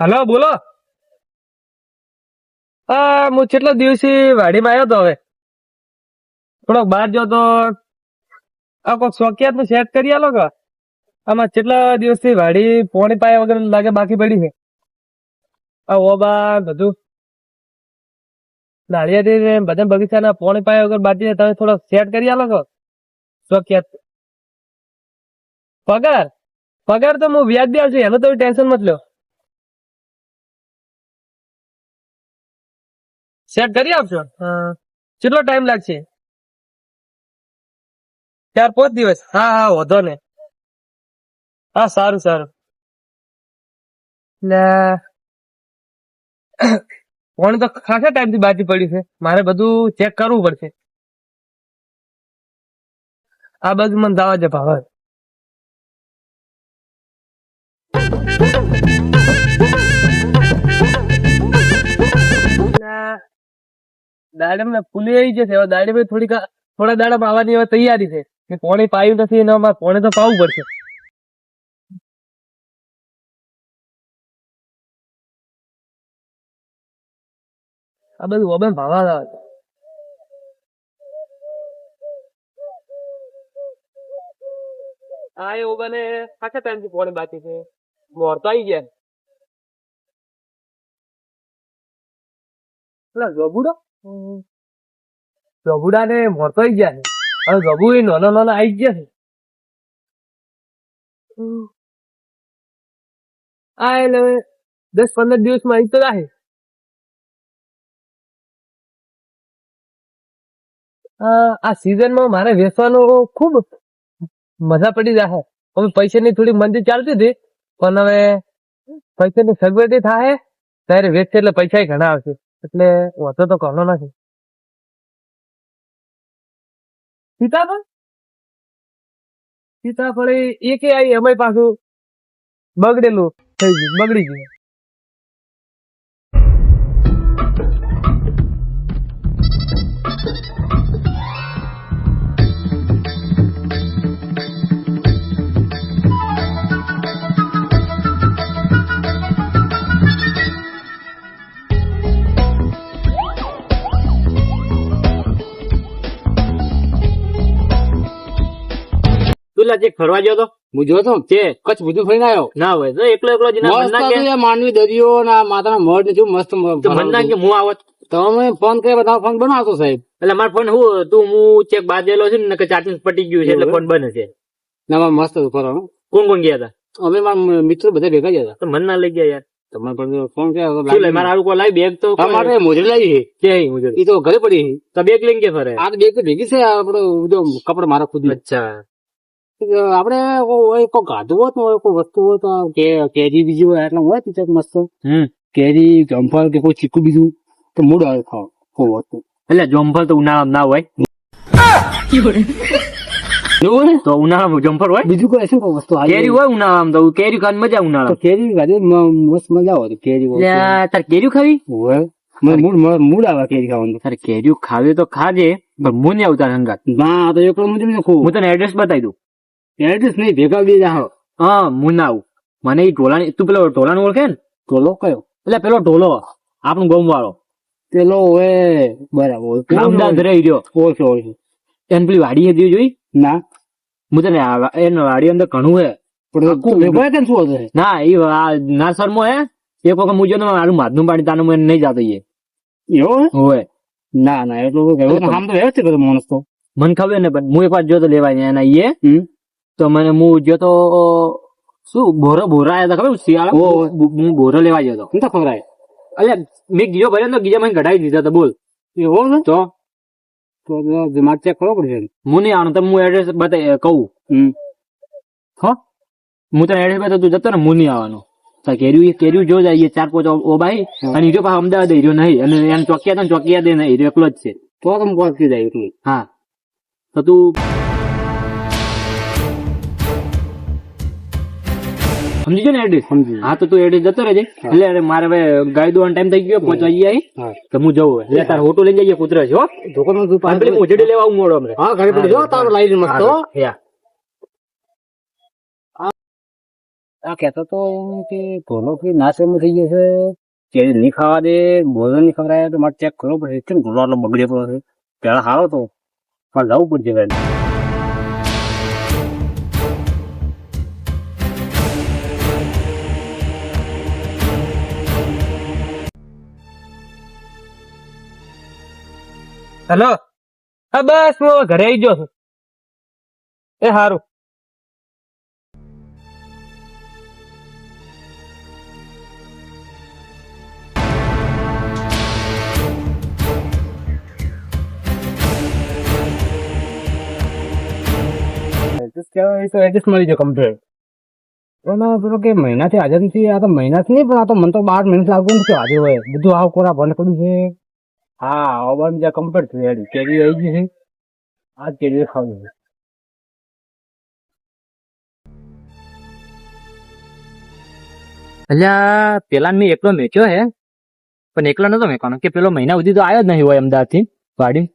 Hello, બોલો. આ, હું કેટલા દિવસથી વાડીમાં આવ્યો તો હવે? થોડોક બહાર ગયો તો આ કોઈક શોખિયાતનું સેટ કરી આલો કે? આમાં કેટલા દિવસથી વાડી પોણી પાયા વગર લાગે બાકી પડી છે? આ ઓબા, બધું. નાળિયાથી બધા બગીચાના પોણી પાયા વગર બાકી તમે થોડોક સેટ કરી આલો કે? શોખિયાત પગાર? પગાર તો હું વ્યાજ દે છું, એનું તો ટેન્શન મત લો. સેટ કરી આપશો કેટલો ટાઈમ લાગશે? ચાર, પાંચ દિવસ? હા હા, વધો ને હા, સારું સારું. ફોન તો ખાસા ટાઈમથી બાજી પડ્યું છે. મારે બધું ચેક કરવું પડશે. આ બાજુ મને દાવા છે ભાવ. દાડમ ને ફૂલી આવી જશે હવે દાડમ થોડીક થોડા દાડમ આવવાની હવે તૈયારી છે. કે કોણે પાયું નથી એના કોણે તો પાવું પડશે. આ બધું ઓબે ભાવા આવે છે. આ એ ઓબાને ખાસા ટાઈમથી ફોન બાકી છે. મોર તો આવી ગયા. પેલા ગબુડો ગબુડા ને મોર ગયા છે. હવે ગબુ એ નાના નાનો આવી ગયા છે. આ એટલે દસ પંદર દિવસમાં આવી તો રાહે આ સિઝનમાં મારે વેચવાનો ખૂબ મજા પડી જાય હવે પૈસાની થોડી મંદી ચાલતી હતી, પણ હવે પૈસાની સગવડતી થાય ત્યારે વેચશે એટલે પૈસા ઘણા આવશે. એટલે વધુ તો ઘણો નથી. સીતાફળ? સીતાફળ એ કે આવી એમાં પાછું બગડેલું થઈ ગયું, બગડી ગયું. તું લાજે ફરવા ગયો તો? હું જોતો કે કચ્છ બધું ફરીને આવ્યો. ના હોય તો એકલો એકલો જ માનવી કે દરિયો ના માતાના મઢ ને મસ્ત મ- તો મન ના કે હું આવત તમે ફોન કરી બધા ફોન બનાવતો સાહેબ. એટલે મારો ફોન હું તું હું ચેક બાંધેલો છે ને કે ચાર્જિંગ પટી ગયું છે એટલે ફોન બંધ છે. ના મસ્ત ફરવાનું. કોણ કોણ ગયા હતા? અમે મારા મિત્રો બધા ભેગા ગયા હતા. મન ના લઈ ગયા યાર. તમારે પણ ફોન તો લાવી મારા આવું કોઈ લાવી બેગ તો હા, મારે મોજડી લાવી કે મોજે એ તો ઘરે પડી તો બેગ લઈને કે ફરે? આ બેગ તો ભેગી છે આપડે કપડા મારા ખુદ અચ્છા. આપડે કોઈ ગાધું હોત ને કોઈ વસ્તુ હોત કે કેરી બીજી હોય એટલે હોય ટીચર મસ્ત. કેરી જમફળ કે કોઈ ચીકુ બીજું તો મૂડ આવે ખાવા કોઈ વસ્તુ. એટલે જમફળ તો ઉનાળા ના હોય. તો ઉનાળા જમફળ હોય? બીજું કોઈ શું વસ્તુ કેરી હોય ઉનાળામાં તો કેરી ખાવાની મજા ઉનાળા કેરી ગાડી મસ્ત મજા આવે કેરી તાર કેરી ખાવી? હોય. મૂળ મૂડ મૂડ આવે કેરી ખાવાનું. તારે કેરી ખાવી તો ખાજે પણ હું નહીં આવતા હંગાત. ના તો એકલો મુજબ હું તને એડ્રેસ બતાવી દઉં. એડ્રેસ નહીં ભેગા બે જાહો હા. મુનાવ. મને એ ટોલાની તું પેલો ટોલાનું ઓળખે ને? ટોલો કયો? એટલે પેલો ટોલો આપણો ગોમ વાળો પેલો હોય બરાબર અમદાવાદ રહી રહ્યો. ઓળખે ઓળખે. એને પેલી વાડી હતી જોઈ? ના. હું તને એને વાડી અંદર ઘણું હે. પણ શું હશે ના એ ના શર્મો હે. એક વખત હું ને મારું માધનું પાણી તાનું મને નહીં જાતો એ એવો હોય ના ના એટલું આમ તો વ્યવસ્થિત હતો માણસ તો. મને ખબર ને પણ હું એક વાર જોતો લેવાય ને એના હમ. તો મને હું તો શું બોરો બોરા આયા હતા ખબર શિયાળા. હું બોરો લેવા ગયો હતો. શું તો ખવડાય? એટલે મેં ગીજો ભર્યો તો ગીજા મને કઢાવી દીધા હતા બોલ. એવો ને? તો? તો મારે ચેક કરવો પડશે. હું નહીં આવવાનું તમે હું એડ્રેસ બતા કહું. હો? હું તને એડ્રેસ બતા તું જતો ને હું નહીં આવવાનું. તો કેર્યું કેર્યું જો જાય ચાર પાંચ ઓબાઈ અને હીરો પાસે અમદાવાદ હીરો નહીં અને એને ચોકિયા તો ચોકિયા દે નહીં હીરો એકલો જ છે. તો તમે પહોંચી જાય હા. તો તું સમજી ગયો ને એડ્રેસ? સમજી હા તો તું એડ્રેસ જતો રહેજે. એટલે અરે મારે હવે ગાડી દોવાનો ટાઈમ થઈ ગયો પહોંચવા જઈએ તો હું જવું એટલે તાર હોટો લઈને જઈએ કૂતરા છે હો. અને પેલી મોજડી લેવા આવું મોડો અમને. હા ઘરે પડી જો તારો લાવી મસ્ત હો. આ કહેતો તો એમ કે ધોલો કે નાશ એમ થઈ ગયો છે. કે નહીં ખાવા દે ભોજન નહીં ખવડાય તો મારે ચેક કરવો પડે કેમ આટલો બગડે પડે પેલા સારો તો. પણ લાવવું પડશે હેલો? હા, બસ, હું ઘરે આવી ગયો છું. એ સારું મહિનાથી નથી, આ તો મહિનાથી નહીં, પણ આ તો મને તો બાર મહિના લાગુ નથી, આજે હોય. બધું આવ કોરા બંધ કર્યું છે. હા બંધ જ્યાં કમ્પ્લીટ થઈ રેડી કેરી આવી ગઈ છે. આ કેરી ખાવી છે. અલ્યા પેલા મેં એકલો મેચ્યો હે. પણ એકલો નતો મેકવાનો કે પેલો મહિના સુધી તો આવ્યો જ નહીં હોય અમદાવાદથી વાડી.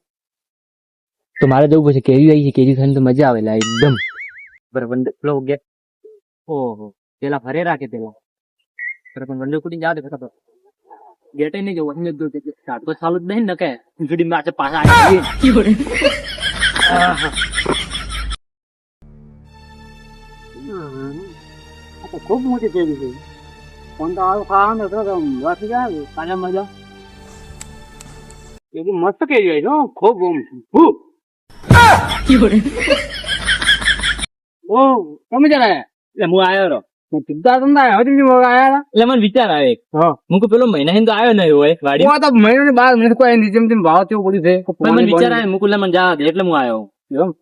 તો મારે જવું પછી કેરી આવી છે કેરી ખાઈને તો મજા આવે એકદમ. બરાબર પેલો ગે ઓહો. પેલા ફરે રાખે પેલા? બરાબર વંડો કુટી જાવ દે ફટાફટ ગેટે નહીં જવું અંદર જો સ્ટાર્ટ તો ચાલુ જ નહીં ને કે જુડી માથે પાછા આવી ખૂબ મોટી કેરી છે પણ તો આવું ખાવાનું તો વાસી જાય કાલે મજા એ મસ્ત કેરી હોય છે હો. ખૂબ ઓમ ફૂ. ઓ તમે જરા એટલે હું આવ્યો રહો આયા એટલે મને વિચાર આવે. હા. પેલો મહિના તો આવ્યો નહીં હોય વાડી ઓ તો મહિનો ને બાર મહિને કોઈ નીચે નીચે ભાવ કેવું પડ્યું છે. મને વિચાર આવે મુકુલ મને દે એટલે હું આવ્યો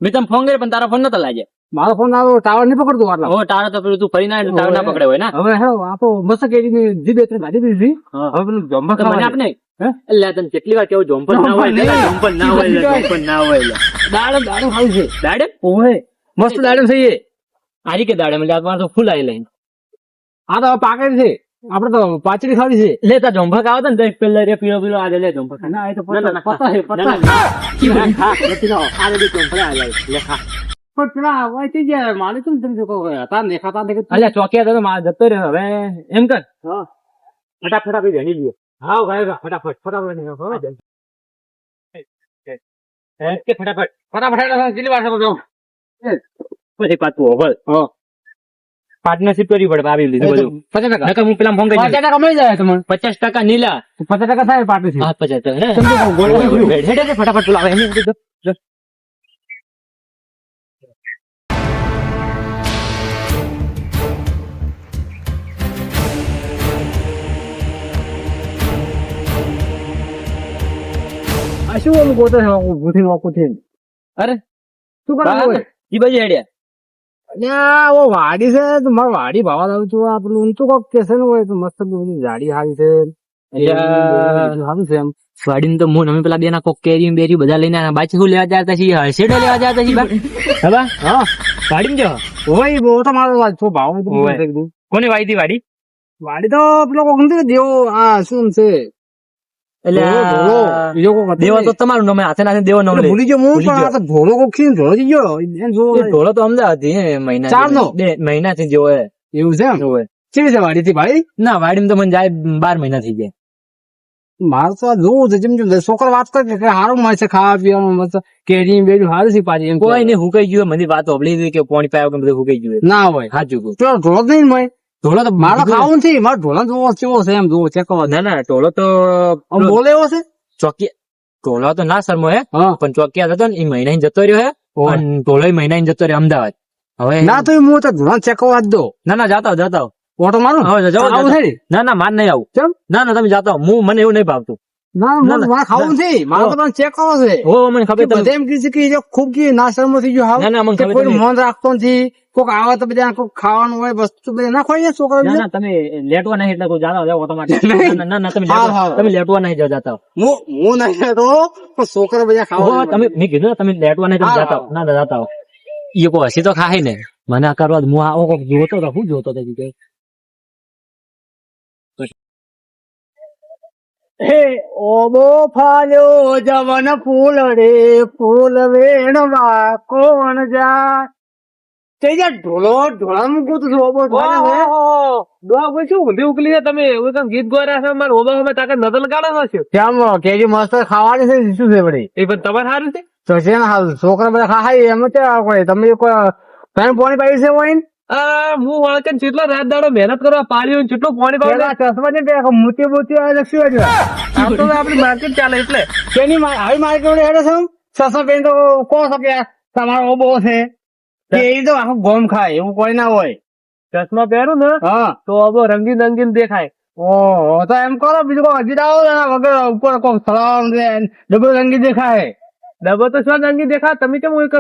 મેં તમે ફોન કર્યો પણ તારા ફોન નતો લાગ્યા. મારો ફોન આવ્યો ટાવર નહીં પકડતો આટલા હો તો પેલું તું ફરી ના ના પકડે હોય ને? હવે હે આ તો મસ્ત કેરી જી બે ત્રણ ગાડી દીધી હવે પેલું જમ્બા તો મને આપને એટલે તને કેટલી વાર કેવું જોમ્પર ના હોય જોમ્પર ના હોય જોમ્પર ના હોય લે. દાડમ દાડમ ખાવું છે. દાડે ઓહે મસ્ત દાડમ છે આરી કે દાડે એટલે આ તો ફૂલ આવી લઈને. આ તો પાકેટ છે. આપડે તો પાચડી ખાવી છે. લે તાર જંભક આવે ને તો પેલા રે પીળો પીળો આજે લે જંભક. ના એ તો ના, ના, ના, પતા ના, પતા ના, ના. ખા, નથી ખાવા. આ લે જોમ્પર આ લે, ખા. પણ પેલા હોય તે જે મારે કેમ તમે લોકો હતા ને ખાતા ને અલ્યા ચોકિયા તો મારે જતો રહ્યો. હવે એમ કર. હા. ફટાફટ આપી ભણી લ્યો. હા ભાઈ ફટાફટ ફટાફટ કે ફટાફટ. ફટાફટ કેટલી વાર થતો પછી. હા. પાર્ટનરશિપ કરવી પડે આવી લીધું બધું. પચાસ ટકા. નકર હું પેલા ફોન કરી પચાસ ટકા મળી જાય તમને. પચાસ ટકા નીલા. પચાસ ટકા થાય પાર્ટનરશિપ હા પચાસ ટકા ફટાફટ પેલા એમ આ શું ઓલું ગોતો છે? આખું ભૂથી આખું થઈને. અરે શું કરો હોય? ઈ બાજુ હેડ્યા. ઓ વાડી છે તો મારે વાડી ભાવા લાવું છું. આ પેલું ઊંચું કોક કે છે ને હોય તો મસ્ત બધી જાડી સારી છે. સારું છે. એમ. વાડીને તો હું અમે પેલા બેના કોક કેરી બેરી બધા લઈને. બાકી શું લેવા જતા છીએ હર્ષેડો લેવા જતા છીએ બા? હા વાડીમાં જો. હોય બહુ તો મારો વાત છો ભાવ. મને. કોની વાડી હતી વાડી? વાડી તો પેલો કોક નથી દેવો આ શું છે? એટલે દેવો તો તમારું નામ હાથે નાથે દેવો નામ ભૂલી ગયો હું પણ. ધોળો કોક થઈ ગયો. ઢોળો તો અમદાવાદથી મહિના ચારનો? બે મહિનાથી જેવો એવું છે એમ? કેવી છે વાડી થી ભાઈ ના વાડી તો મને જાય બાર મહિના થઈ જાય. મારે તો જોવું છે જેમ જેમ છોકરો વાત કરે કે સારું મળશે ખાવા પીવાનું મસ્ત. કેરી બેરી સારું છે પાછી કોઈ નહીં હુકાઈ ગયું મને વાત હતી કે પોણી પાયો કે બધું હુકાઈ ગયું ના હોય. સાચું ઢોળો નહીં મળે. ઢોળો તો મારો ખાવું નથી મારો ઢોલો જોવો કેવો છે એમ જોવો ચેક ના ના ઢોલો તો બોલે એવો છે? ચોકી ઢોળો તો ના શરમો હે પણ ચોકિયા જતો ને એ મહિના જતો રહ્યો હે ઢોલો મહિના જતો રહ્યો અમદાવાદ. હવે ના તો હું તો ઢોલો ચેક કરવા દો. ના ના જાતા જાતા ઓટો મારું? હવે. છે ને? ના ના માર નહીં આવું. ના ના તમે જાતા હું મને એવું નહીં ભાવતું. ના ના, મારે ખાવું નથી મારે તો ચેક કરવો છે. હો મને ખબર તમે એમ કહે કે જો ખૂબ કે ના થઈ ગયો હાવ ના ના મને ખબર કોઈ તમે રાખતો નથી કોક આવે તો બધા કોક ખાવાનું હોય વસ્તુ બધા ના ખોઈ છોકરા ના તમે લેટવા નહીં એટલે જાતા જાઓ ઓટોમેટિક ના તમે. તમે લેટવા નહીં જાઓ જાતા હું. હું નહીં પણ છોકરા બધા ખાવા તમે મેં કીધું તમે લેટવા નહીં જાતા ના જાતા હો. ઈ હસી તો ખાય ને. મને આ કરવા હું આ કોક જોતો તો હું જોતો તો હે ઓબો ફાલ્યો જવન ફૂલ રે ફૂલ વેણવા કોણ જાય? તે ઢોલો ગોતું ઓબો ભાઈ શું ઊંધી ઉકલી છે તમે? એવું તમે ગીત ગોરા છો? મારે ઓબા તાકાત નતલ કાઢો છો કેમ કેરી મસ્ત ખાવાની છે શું છે વળી? એ પણ તમારે સારું છે? તો છે ને છોકરા બધા ખાય એમ કોઈ. તમે કોઈ પાણી પાડી છે હું વળકન કેટલો રાત દાડો મહેનત કરવા પાડ્યું કેટલું પાણી પાડ્યું ચશ્મા ને મોતી મોતી આવે લખ્યું હતું આ તો આપણી માર્કેટ ચાલે એટલે. તેની આવી માર્કેટ હેડે છે ચશ્મા પહેરી તો કહો છો કે તમારો ઓબો છે. કે એ તો આખો ગોમ ખાય એવું કોઈ ના હોય. ચશ્મા પહેરું ને હા. તો હવે રંગીન રંગીન દેખાય. ઓહો તો એમ કરો બીજું કોઈ હજી આવો ને વગર ઉપર કોઈ સલામ ડબલ રંગી દેખાય. ડબલ તો શું રંગી દેખાય? તમે કેમ એક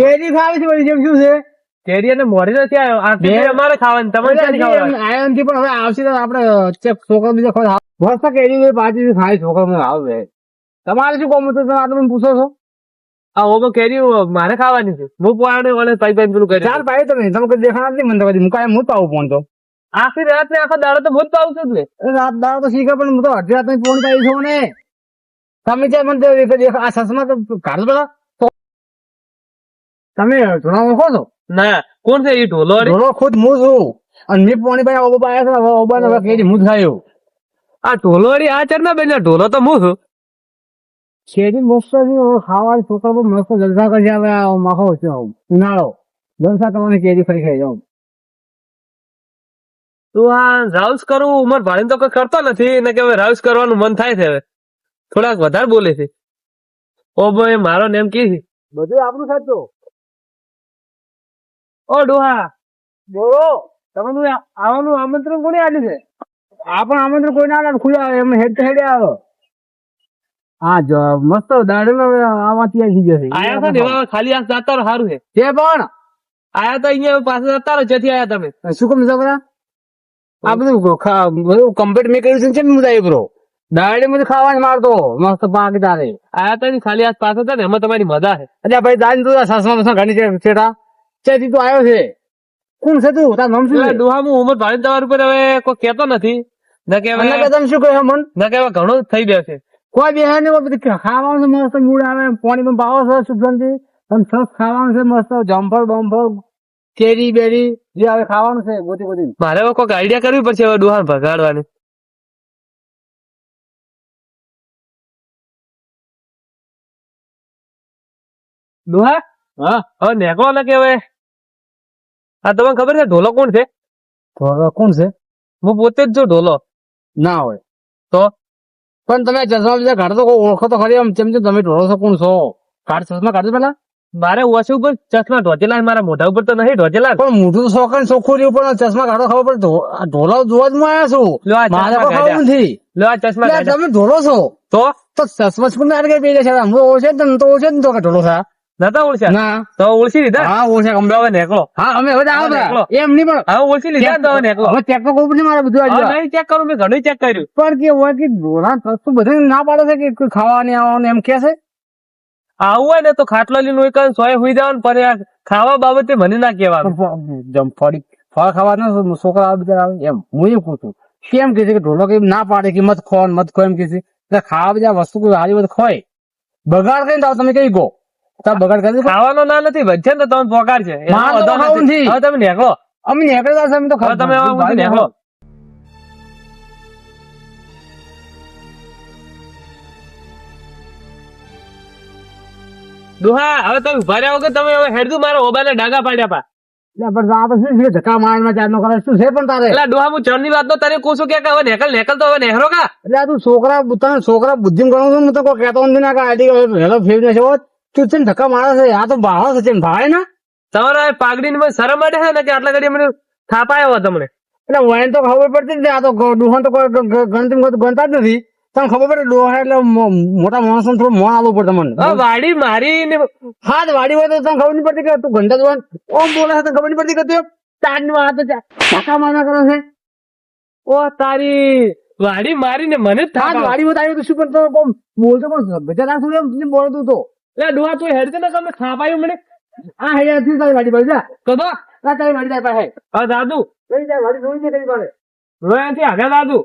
કેરી ખાવી છે જેમ શું છે? કેરી અને મોરી નથી આવ્યો. આ બે- કેરી અમારે ખાવાનું તમારે ક્યાં ખાવાનું? આયા નથી પણ હવે આવશે તો આપણે ચેક છોકરો બીજો ખોટ મસ્ત કેરી પાછી ખાય છોકરો મને આવે તમારે શું કોમ હતું? તમે આ તમે પૂછો છો. હા ઓબો કેરી મારે ખાવાની છે. હું પાડે વળે પાઈ પાઈ પેલું કરી ચાર પાઈ તમે તમે કઈ દેખાણા નથી મને તો કદી. મુકાય હું પાવું ફોન તો. આખી રાત ને આખો દાડો તો હું જ પાવું છું જ ને. રાત દાડો તો શીખે પણ હું તો અડધી રાત ફોન કરી છું ને તમે ચાર મને તો આ સસમાં તો કાઢ બધા તમે જણાવો છો? ના કોણ છે એ ઢોલો ઢોલો ખુદ હું છું. અને મેં પાણી ભાઈ ઓબા પાયા છે ઓબા ને કેરી હું ખાયો આ ઢોલો વાળી આ ચરના બેન ઢોલો તો હું છું? શેરી મસ્ત ખાવાની છોકરા બહુ મસ્ત જલસા કરી આવે આ માખો છે આવું. ઉનાળો. જલસા કરવાની કેરી ફરી ખાઈ જાઉં તું આ રાઉસ કરું ઉમર ભાણી તો કઈ કરતો નથી ને કે હવે રાઉસ કરવાનું મન થાય છે હવે. થોડાક વધારે બોલે છે. ઓ ભાઈ મારો નેમ કી બધું આપણું સાચું ઓ ડોહા. બોલો. તમને આવવાનું આમંત્રણ કોને આપ્યું છે? આ પણ આમંત્રણ કોઈને આવે ખુલ્લા આવે એમ હેડ હેડે આવે. હા જો મસ્ત દાડેલો ત્યાં થઈ જશે આયા તો દેવા ખાલી આ જાતા સારું છે. તે પણ? આયા તો અહીંયા પાસે જતા રહો જેથી આયા તમે. શું કામ જબરા આ બધું બધું કમ્પ્લીટ મેં કર્યું છે કેમ મુદાય બ્રો દાડે બધું ખાવાનું મારતો. મસ્ત પાક તારે. આયા તો ખાલી હાથ પાસે હતા ને એમાં તમારી મજા છે. અલ્યા ભાઈ દાન તું સાસમાં ઘણી છે છેટા ચેથી તું આવ્યો છે. કોણ છે તું? તાર નામ શું છે? ડોહા હું ઉમર ભાણી તમારા ઉપર હવે કોઈ કહેતો નથી. ન કે હવે તમે શું કહ્યું મન? ન કે હવે ઘણું થઈ ગયો છે. કોઈ બે ને બધું ખાવાનું છે મસ્ત મૂડ આવે પાણી પણ પાવો છે સુગંધી તમે સસ ખાવાનું છે મસ્ત જમ્ફર બમ્ફર કેરી બેરી જે આવે ખાવાનું છે ગોતી ગોતી મારે હવે કોઈક આઈડિયા કરવી પડશે હવે ડોહા ભગાડવાની. ડોહા હા? હવે નેકળો ને કે હવે. આ તમને ખબર છે ઢોલો કોણ છે? ઢોલો કોણ છે? હું પોતે જ છું ઢોલો ના હોય. તો? પણ તમે ચશ્મા બીજા કાઢો તો ઓળખો તો ખરી આમ જેમ જેમ તમે ઢોળો છો કોણ છો? કાઢ ચશ્મા કાઢો પેલા મારે ઓછી ઉપર ચશ્મા ઢોચેલા મારા મોઢા ઉપર તો નહીં ઢોચેલા પણ મોઢું શોખ ને ચોખ્ખું રહ્યું પણ ચશ્મા કાઢો ખબર પડે. ઢોલા જોવા જ માં આવ્યા છું. મારે કોઈ નથી. લો આ ચશ્મા તમે ઢોલો છો? તો? તો ચશ્મા શું ના કઈ બે છે હું ઓછે ને તો ઓછે ને તો ઢોલો છે નતા ઓળખ્યા? ના. તો ઓળખી લીધા? હા ઓળશે અમદાવાદ નેકળો. હા અમે હવે આવો નીકળો. એમ નહીં પણ હવે ઓળખી લીધા તો નેકળો. હવે ચેક તો ને મારે બધું આજે નહીં ચેક કરું મેં ઘણું ચેક કર્યું. પણ કે હોય કે ઢોલા સસ્તું બધું ના પાડે છે કે ખાવાની આવવાનું એમ કે છે? આવું હોય ને તો ખાટલો લીલો એક સોય હોઈ જવાનું પણ ખાવા બાબતે મને ના કહેવાનું. જમ ફળી ફળ ખાવાના છોકરા બિચારા એમ હું એમ પૂછું કેમ કે છે કે ઢોલો કે ના પાડે કે મત ખો મત ખો એમ કે છે? ખાવા બધા વસ્તુ કોઈ હારી બધું ખોય. બગાડ કરીને તમે કઈ ગો. તમે બગાડ કરી ખાવાનો ના નથી વચ્ચે ને તો તમે પોકાર છે. તો નથી. નથી. હવે તમે નેકળો. અમે નેકળતા અમે તો તમે નેકળો. દુહા હવે તમે ઊભા રહ્યા વગર તમે હવે હેડતું મારા ઓબાને ડાગા પાડ્યા પા. પણ આ તો શું ધક્કા મારમાં ચાર નો કરે શું છે પણ તારે? એટલે ડોહા હું ચણની વાત તો તને કહું છું કે હવે નેકલ નેકલ તો હવે નેહરો કા. એટલે તું છોકરા તને છોકરા બુદ્ધિ ગણો છું હું તો કોઈ કહેતો નથી ના કે આડી હેલો ફેરને છે ઓ, તું છે ધક્કા મારે છે આ તો ભાવ છે ભાઈ ના? તમારા પાઘડી શરમ માટે છે ને કે આટલા ઘડી મને થાપાયો હોય તમને એટલે વાયન તો ખબર પડતી જ આ તો ગ- તો કોઈ ગ- ગ- ગણતરી માં તો ગણતા જ નથી. તમને ખબર પડે ડોહા એટલે મોટા માણસો થોડું મોં આવવું પડે તમને. વાડી મારી ને હાથ વાડી હોય તો તમને ખબર નહીં પડતી કે તું ઘંટા જોવાન ઓમ બોલે છે ખબર નહીં પડતી કે તું ચારનું હાથ ચાકા મારના કરો છે. ઓ તારી વાડી મારી ને મને હાથ વાડી માં આવ્યું તો શું કરતો? બોલતો પણ ગજા ના એમ? બોલતું તો? એટલે ડોહા તું હેડ ને તમે ખાપાયું મને. આ હૈયા થી તારી વાડી પર જા. કદો આ તારી વાડી તારી પાસે. હવે દાદુ. કઈ તારી વાડી જોઈ છે કઈ પાસે રોયાથી આગળ દાદુ.